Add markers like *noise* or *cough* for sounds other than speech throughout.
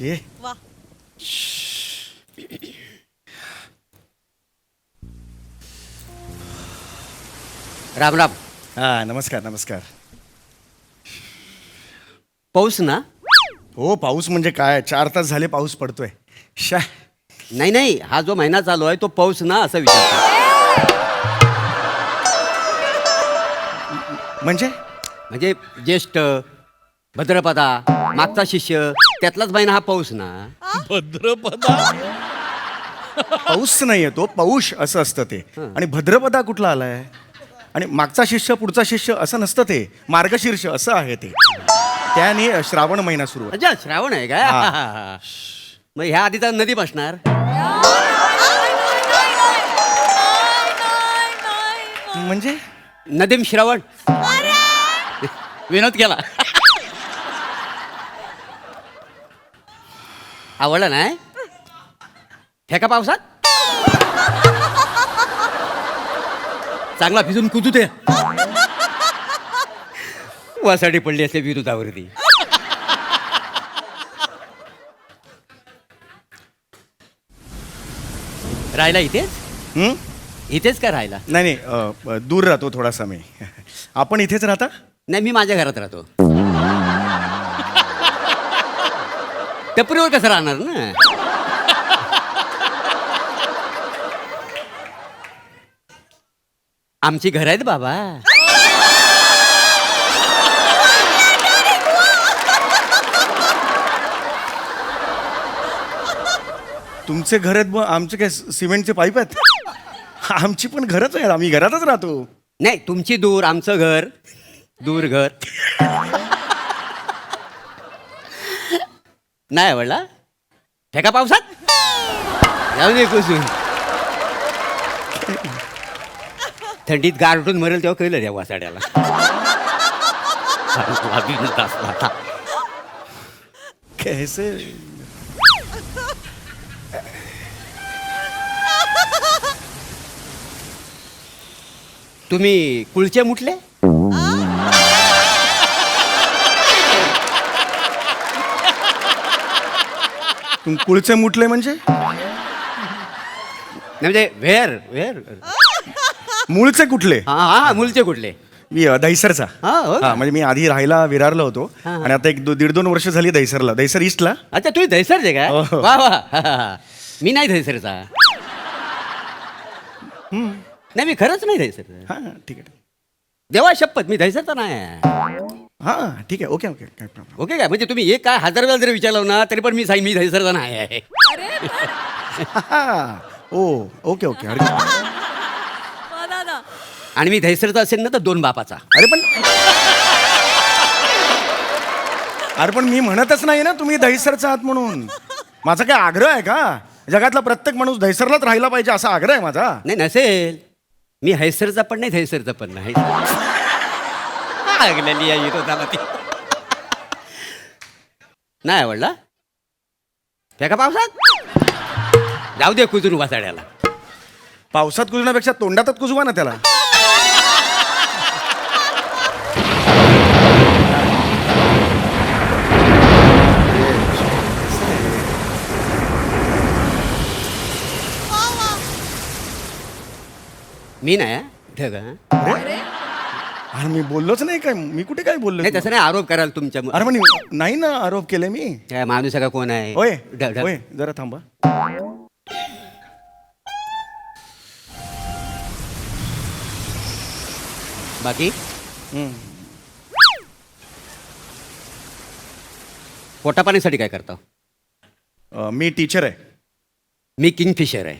ये वा राम राम हा नमस्कार नमस्कार पाऊस ना हो पाऊस म्हणजे काय? चार तास झाले पाऊस पडतोय. शा. नाही नाही हा जो महिना चालू आहे तो पाऊस ना असं विचारतो म्हणजे? म्हणजे ज्येष्ठ भद्रपदा मागचा शिष्य त्यातलाच महिना हा पाऊस ना. भद्रपदा. पाऊस नाही येतो पाऊस असं असतं ते. आणि भद्रपदा कुठला आलाय? आणि मागचा शिष्य पुढचा शिष्य असं नसतं ते. मार्गशीर्ष असं आहे ते. त्याने श्रावण महिना सुरू आहे. अच्छा श्रावण आहे काय? हा. मग ह्या आधीचा नदी बसणार. म्हणजे? नदीम श्रावण. विनोद केला. आवडला नाही? फेका पावसात? चांगला भिजून कुजू दे. वासाठी पडली असते विरोधावरती. राहिला इथेच? हं? इथेच का राहिला? नाही नाही अ, दूर राहतो थोडासा मी. आपण इथेच राहता? नाही मी माझ्या घरात राहतो. टपरीवर कसं राहणार ना? आमची घर आहेत बाबा. तुमचे घर आहेत मग आमचे काय सिमेंटचे पाईप आहेत? आमची पण घरच आहेत आम्ही घरातच राहतो. नाही तुमची दूर आमचं घर. दूर घर. नाही आवडला? फेका पावसात? जाऊ दे कुसून थंडीत गारटून मरेल तेव्हा कळलं त्या वासाड्याला. कैसे? तुम्ही कुळचे मुठले तुम कुळचे मुटले म्हणजे? म्हणजे व्हेर व्हेर मूळचे कुठले? हा हा मुलचे कुठले? मी अ, दहिसरचा. हा, हो का? हा म्हणजे मी आधी राहायला विरारला होतो हा. आणि आता एक दो- दीड दोन वर्ष झाली दहिसरला. दहिसर ईस्टला. अच्छा तुम्ही धैसरचे का? हो, हो. वा वा. हा. मी नाही धैसरचा नाही मी खरंच नाही धैसरचा हा ठीक आहे. देवा शपथ मी धैसरचा नाही. हा ठीक आहे ओके ओके काय प्रॉब्लेम ओके काय म्हणजे तुम्ही एक काय हजार वेळा जरी विचारलं ना तरी पण मी सांग मी धैसरचा नाही आहे *laughs* ओ ओके ओके अरे आणि मी धैसरचा असेल ना तर दोन बापाचा. अरे पण अरे पण मी म्हणतच नाही ना तुम्ही दहिसरचा आहात म्हणून. माझा काय आग्रह आहे का? जगातला प्रत्येक माणूस दहिसरलाच राहिला पाहिजे असा आग्रह आहे माझा. नाही नसेल. मी हैसरचा पण नाही धैसरचा पण नाही. लागलेली आहे विरोधाला ती. नाही आवडला? फेका पावसात? जाऊ दे कुजून वासाड्याला पावसात कुजण्यापेक्षा तोंडातच कुजवा ना त्याला. मी नाही ढग हं. अरे मी बोललोच नाही काय. मी कुठे काय बोललो नाही तसं नाही आरोप कराल तुमच्या अरे पण नाही ना आरोप केले मी. काय माणूस का कोण आहे? होय ढ- ढ- होय जरा थांबा. बाकी? हम्म. पोटापाण्यासाठी काय करता? अ, मी टीचर आहे. मी किंगफिशर आहे.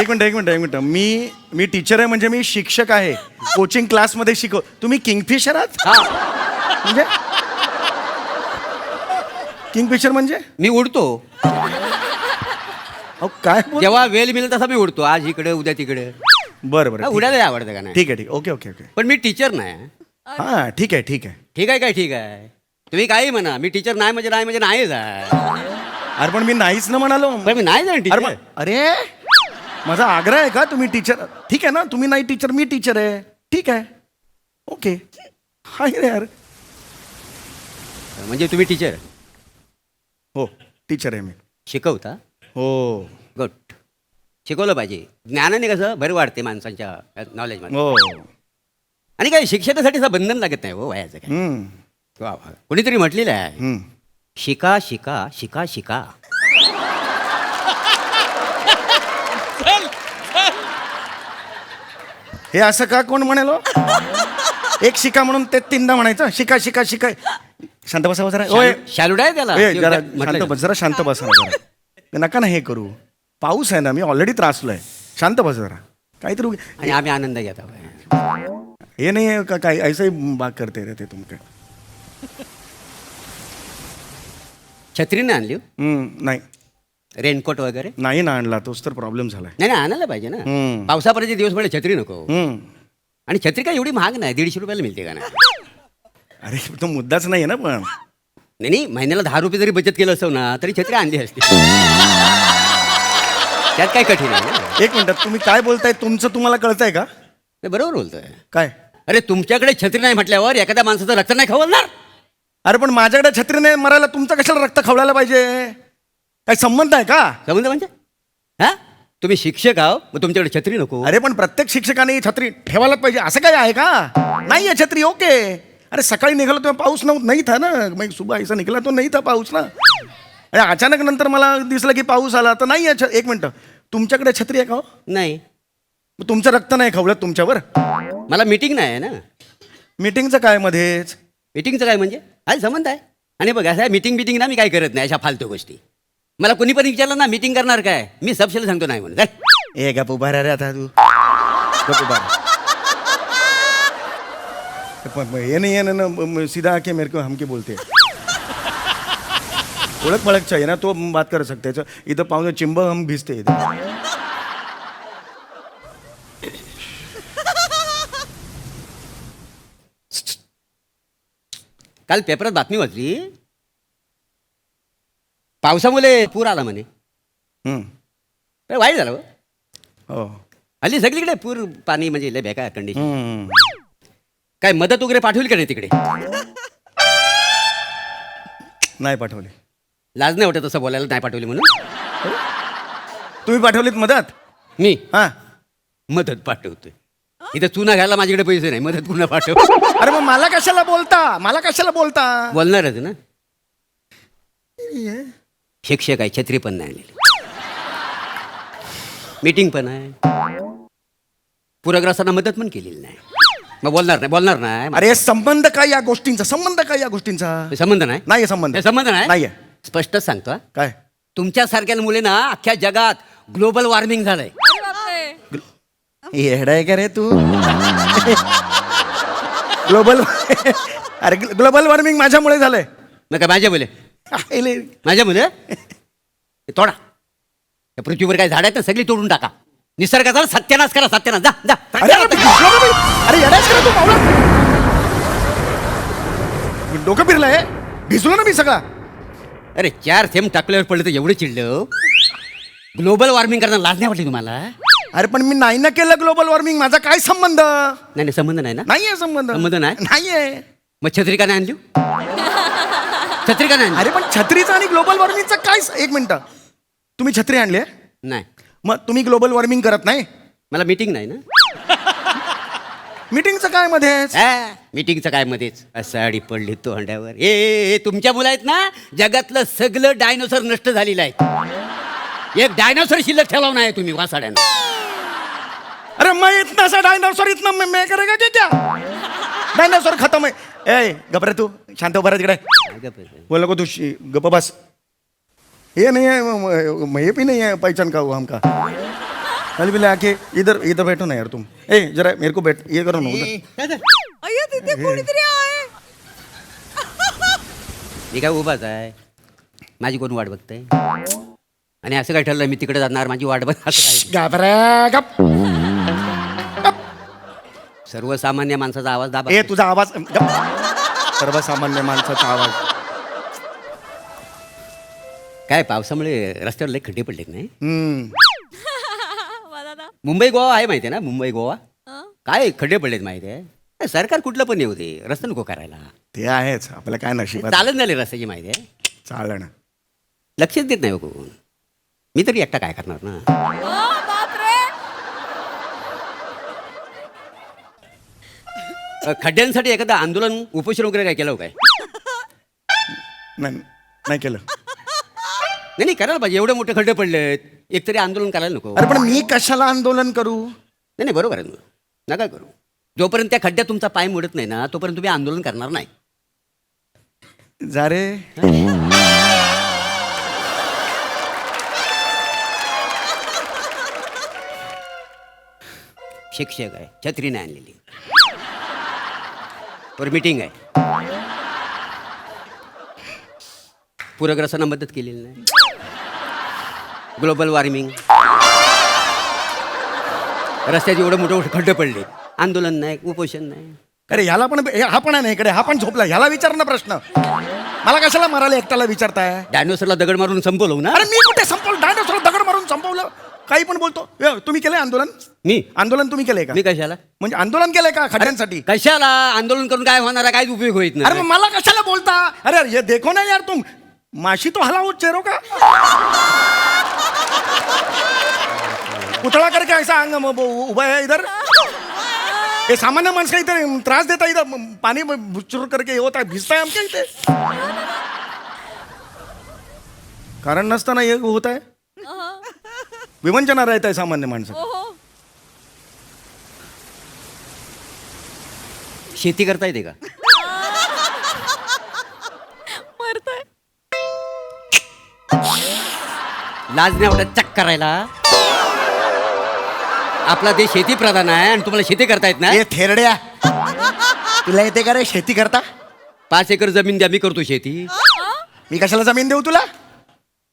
एक मिनिट एक मिनिट एक मिनिट. मी मी टीचर आहे म्हणजे मी शिक्षक आहे. कोचिंग क्लासमध्ये शिकव तुम्ही किंगफिशर आहात? हा. म्हणजे? किंगफिशर म्हणजे? मी उडतो. अहो काय बोल- जेव्हा वेळ मिळेल तसा मी उडतो. आज इकडे उद्या तिकडे. बरं बरं. हा, ठीक- उडायला आवडतं का नाही? ठीक आहे ठीक. आहे ओके ओके ओके. पण मी टीचर नाही. हां ठीक आहे ठीक आहे. ठीक आहे काय ठीक आहे? तुम्ही काही म्हणा. मी टीचर नाही म्हणजे नाही म्हणजे नाहीच आहे. अरे पण मी नाहीच ना म्हणालो. पण मी नाही अरे टीचर पण- अरे माझा आग्रह आहे का? तुम्ही टीचर ठीक आहे ना? तुम्ही नाही टीचर मी टीचर आहे. ठीक आहे. ओके हाय रे यार. म्हणजे तुम्ही टीचर हो टीचर आहे मी. शिकवता? हो. गुड शिकवलं पाहिजे. ज्ञानाने कसं भर वाढते माणसांच्या नॉलेजमध्ये हो. आणि काय शिक्षणासाठी असं बंधन लागत नाही हो वयाचं काय हम्म, वा वा. कोणीतरी म्हटलेलं आहे. हम्म. शिका शिका शिका शिका. हे असं का कोण म्हणाल? हो? एक शिका म्हणून ते तीनदा म्हणायचं. शिका शिका शिका. शांत बसा जरा ओय. शालुड आहे त्याला. ए, जरा शांत बस जरा शांत बसा ना जरा. नका ना हे करू. पाऊस आहे ना मी ऑलरेडी त्रासलोय. शांत बस जरा. काहीतरी उगी- आणि आम्ही आनंद घेत. आहोत हे नाही आहे का काय? ऐसा ही बाग करते रे ते तुमके. छत्री नाही आणली हो? हम्म, नाही. रेनकोट वगैरे? नाही ना आणला तोच तर प्रॉब्लेम झालाय. नाही नाही आणायला पाहिजे ना. हम्म. पावसापर्यंत दिवस पडले छत्री नको. हम्म. आणि छत्री काय एवढी महाग नाही दीडशे रुपयाला मिळते का नाही? अरे तो मुद्दाच नाही ना पण. नाही नाही महिन्याला दहा रुपये जरी बचत केलं असतं ना तरी छत्री आणली असती. त्यात काय कठीण आहे ना? एक मिनिट तुम्ही काय बोलताय तुमचं तुम्हाला कळतंय का? नाही, बरोबर बोलतोय. काय? अरे तुमच्याकडे छत्री नाही म्हटल्यावर एखाद्या माणसाचं रक्त नाही खवलणार अरे पण माझ्याकडे छत्रीने मरायला तुमचं कशाला रक्त खवळायला पाहिजे? काही संबंध आहे का? संबंध म्हणजे? हा? तुम्ही शिक्षक आहो मग तुमच्याकडे छत्री नको. अरे पण प्रत्येक शिक्षकाने छत्री ठेवायलाच पाहिजे. असं काय आहे का? नाही आहे छत्री ओके. अरे सकाळी निघालो तेव्हा पाऊस नव्हता नाही था ना. मग सुबह ऐसा निघाला तो नाही था पाऊस ना. अरे अचानक नंतर मला दिसलं की पाऊस आला तर नाही आहे छ- एक मिनटं. तुमच्याकडे छत्री आहे का हो? नाही. मग तुमचं रक्त नाही खवळत तुमच्यावर? मला मीटिंग नाही आहे ना. मीटिंगचं काय मध्येच? मीटिंगचं काय म्हणजे? आहे संबंध आहे. आणि बघा असं मीटिंग बिटिंग ना मी काय करत नाही अशा फालतू गोष्टी. मला कोणी पण विचारलं ना मीटिंग करणार काय? मी सबशेला सांगतो नाही म्हणून. ए गप उभा रे आता तू. गप उभा ये नहीं है ना, ना म- म- सीधा आके मेरे को हमके बोलते. हैं ओळख पळख चाहिए ना तो हम बात कर सकते हैं. इधर पाहुणे चिंब हम भिजते काल पेपरात बातमी वाचली पावसामुळे पूर आला म्हणे. हम्म. वाईट झालं हो. हो. हल्ली सगळीकडे पूर पाणी म्हणजे लय बेकार कंडिशन हम्म. काय मदत वगैरे पाठवली का नाही तिकडे? नाही पाठवले. लाज नाही वाटत असं बोलायला नाही पाठवली म्हणून? तुम्ही पाठवलीत मदत? मी? हा. मदत पाठवतोय. इथं चुना घ्यायला माझ्याकडे पैसे नाही मदत पुन्हा पाठव अरे मग मला कशाला बोलता? मला कशाला बोलता? बोलणारच ना. शिक्षक आहे छत्री पण नाही आणलेली. मीटिंग पण आहे. पूरग्रस्तांना मदत पण केलेली नाही. मग बोलणार नाही बोलणार नाही. अरे संबंध काय या गोष्टींचा? संबंध काय या गोष्टींचा? संबंध नाही? नाही संबंध. संबंध नाही? नाहीये. स्पष्टच सांगतो हा. काय? तुमच्यासारख्या मुले ना अख्ख्या जगात ग्लोबल वॉर्मिंग झालंय. येडा आहे का रे तू? ग्लोबल अरे ग्लोबल वॉर्मिंग माझ्यामुळे झालंय. मग काय माझ्या आहिले. माझ्या मुले? हे तोडा. या पृथ्वीवर काय झाड आहेत ना सगळी तोडून टाका. निसर्गाचा सत्यानाश करा सत्यानाश. जा जा. अरे अरे भिजलो ना मी. अरे येडायस का रे तू पावला डोकं फिरलंय भिजलो ना मी सगळा. अरे चार थेंब टाकल्यावर पडलं तर एवढं चिडलं ग्लोबल वॉर्मिंग करताना लाज नाही वाटली तुम्हाला? नाही अरे पण मी नाही ना केलं ग्लोबल वॉर्मिंग. माझा काय संबंध? नाही संबंध नाही ना? नाहीये संबंध. संबंध नाही? नाहीये. मग छत्री का नाही आणली? छत्री का नाही? अरे पण छत्रीचा आणि ग्लोबल वॉर्मिंगचा काय स- एक मिनिट. तुम्ही छत्री आणली? आहे? नाही. मग तुम्ही ग्लोबल वॉर्मिंग करत नाही? मला मीटिंग नाही ना. मीटिंगचं काय मध्येच? मीटिंगचं काय मध्येच? साडी पडली तो हंड्यावर ए, ए ए, तुमच्या मुलं आहेत ना जगातलं सगळं डायनोसर नष्ट झालेलं आहे. एक डायनोसर शिल्लक ठेवला नाही तुम्ही वासाड्यानं. अरे मैं इतना सा डायनासोर इतना मैं, मैं करेगा क्या क्या डायनासोर खत्म है ए घबरे तू शांत उभा रहा तिकडे बोला को तू शी- गप्प बस ये नहीं है म- म- ये भी नहीं है पहचान का हुआ हमका कल भी आके इधर इधर बैठो ना यार तुम ए जरा मेरे को बैठ ये करो ना उधर अय्या तिथे कोणीतरी आहे मी काय उभाच आहे माझी कोण वाट बघताय आणि असं काय ठरलं मी तिकडे जाणार माझी वाट बघ असं काय? घाबरा गप सर्वसामान्य माणसाचा आवाज दाबा. तुझा आवाज सर्वसामान्य माणसाचा आवाज. काय पावसामुळे रस्त्यावर लई खड्डे पडले नाही? मुंबई गोवा आहे माहितीये ना मुंबई गोवा? काय खड्डे पडलेत माहिती आहे सरकार कुठलं पण येऊ दे रस्ते नको करायला. ते आहेच आपलं काय नशीब चालत झाले रस्त्याची माहिती आहे चालण. लक्षच देत नाही हो मी तरी एकटा काय करणार ना? अ, खड्ड्यांसाठी एखादं आंदोलन उपोषण वगैरे काय केलं हो काय? नाही नाही केलं. नाही नाही करायला पाहिजे. एवढे मोठे खड्डे पडलेत. एकतरी आंदोलन करायला नको. अरे पण मी कशाला आंदोलन करू? नाही नाही बरोबर आहे ना. नका करू. जोपर्यंत त्या खड्ड्यात तुमचा पाय मोडत नाही ना तोपर्यंत तुम्ही आंदोलन करणार नाही. जा रे. शिक्षक आहे छत्री नाही आणलेली. वर मीटिंग आहे. पूरग्रस्तांना मदत केलेली नाही. ग्लोबल वॉर्मिंग रस्त्यात एवढे मोठे मोठे खड्डे पडले. आंदोलन नाही उपोषण नाही. अरे ह्याला पण हे- हा पण आहे ना इकडे. हा पण झोपला. ह्याला विचार ना प्रश्न. मला कशाला मारायला एकट्याला विचारताय? डायनोसरला दगड मारून संपवलं ना? अरे मी कुठे संपवलं? डायनोसॉर दगड मारून संपवलं? काही पण बोलतो. ए, तुम्ही केलंय आंदोलन? मी? आंदोलन तुम्ही केलंय का? मी कशाला? म्हणजे आंदोलन केलंय का खड्ड्यांसाठी? कशाला? आंदोलन करून काय होणार आहे? काहीच उपयोग होत अरे नाही. मला कशाला बोलता? अरे अरे, ये देखो ना यार तुम. माशी तो हलाओ चेहरो का? पुतळा करके ऐसा अंग म- ब- उभा है इधर. ये सामान्य माणसं इधर त्रास देता म- पानी में बुच्चुर करके हे होता है भिजता है हमके इथे. कारण नसताना हे होत आहे. विवंचना रहता है सामान्य माणसं ओहो शेती करता येते का? मरतोय. लाज नाही वाटत चक करायला. आपला देश शेती प्रधान आहे आणि तुम्हाला शेती करता येत नाही? हे थेरड्या. तुला येते का रे शेती करता? पाच एकर जमीन द्या मी करतो शेती. मी कशाला जमीन देऊ तुला?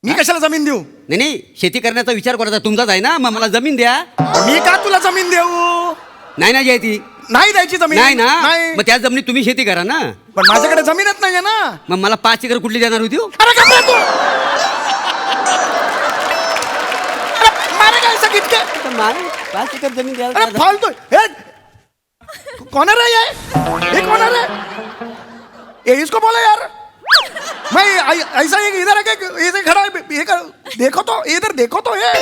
मी कशाला जमीन देऊ? नाही नाही शेती करण्याचा विचार करायचा तुमचाच आहे ना? मग मला जमीन द्या. मी का तुला जमीन देऊ? नाही ना ती नाही द्यायची जमीन? नाही ना? नाही. मग त्या जमिनीत तुम्ही शेती करा ना. पण माझ्याकडे जमीनच नाहीये ना. मग मला पाच एकर कुठली देणार होती हो? अरे गप्प रे तू! अरे मारेगा ऐसा कितके तर मला पाच एकर जमीन द्यायला अरे फालतू! हे! कौन है रे ये है रे ये इसको बोलो यार. मैं ऐसा एक इधर आके ऐसे खड़ा है ये कर- देखो तो इधर देखो तो ये।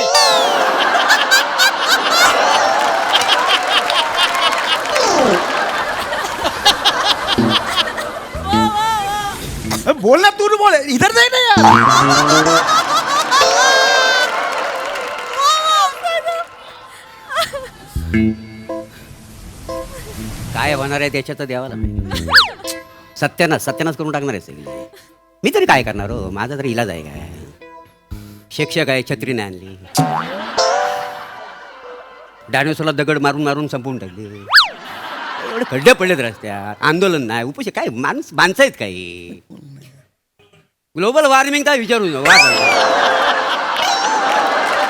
बोलना बोल ना तू बोल इधर नहीं ना यार। काय होणार आहे त्याच्यात द्यावा लागेल. सत्यानाश सत्यानाश करून टाकणार आहे सगळी. मी तरी काय करणार हो? माझा तरी इलाज आहे काय? शिक्षक आहे छत्री नाही आणली. डायनोसरला दगड मारून मारून संपवून टाकले. एवढे खड्डे पडलेत रस्त्यात. आंदोलन नाही उपोषण काय? माणूस माणसं आहेत काही. ग्लोबल वॉर्मिंग काय विचारू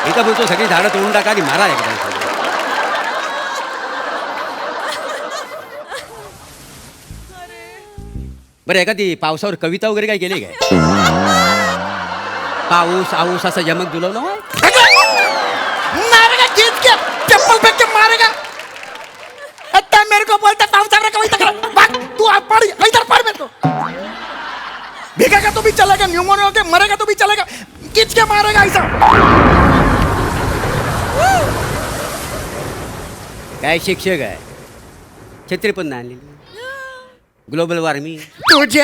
नका बोलतो सगळी झाडं तोडून टाका आणि मारा एकदा. बरं एखादी पावसावर कविता वगैरे काय केली काय? पाऊस आऊस असं जमक जुलवलं होय? मारेगा जीत के चप्पल फेंक के मारेगा। अट्टा मेरे को बोलता भाग तू आप पढ़ इधर पढ़ मेरे को। भीगेगा तो भी चलेगा न्यूमोनिया होके मरेगा तो भी चलेगा। खींच के मारेगा ऐसा। काय शिक्षक आहे? छत्री पण नाही आणलेली. ग्लोबल वॉर्मिंग तुझे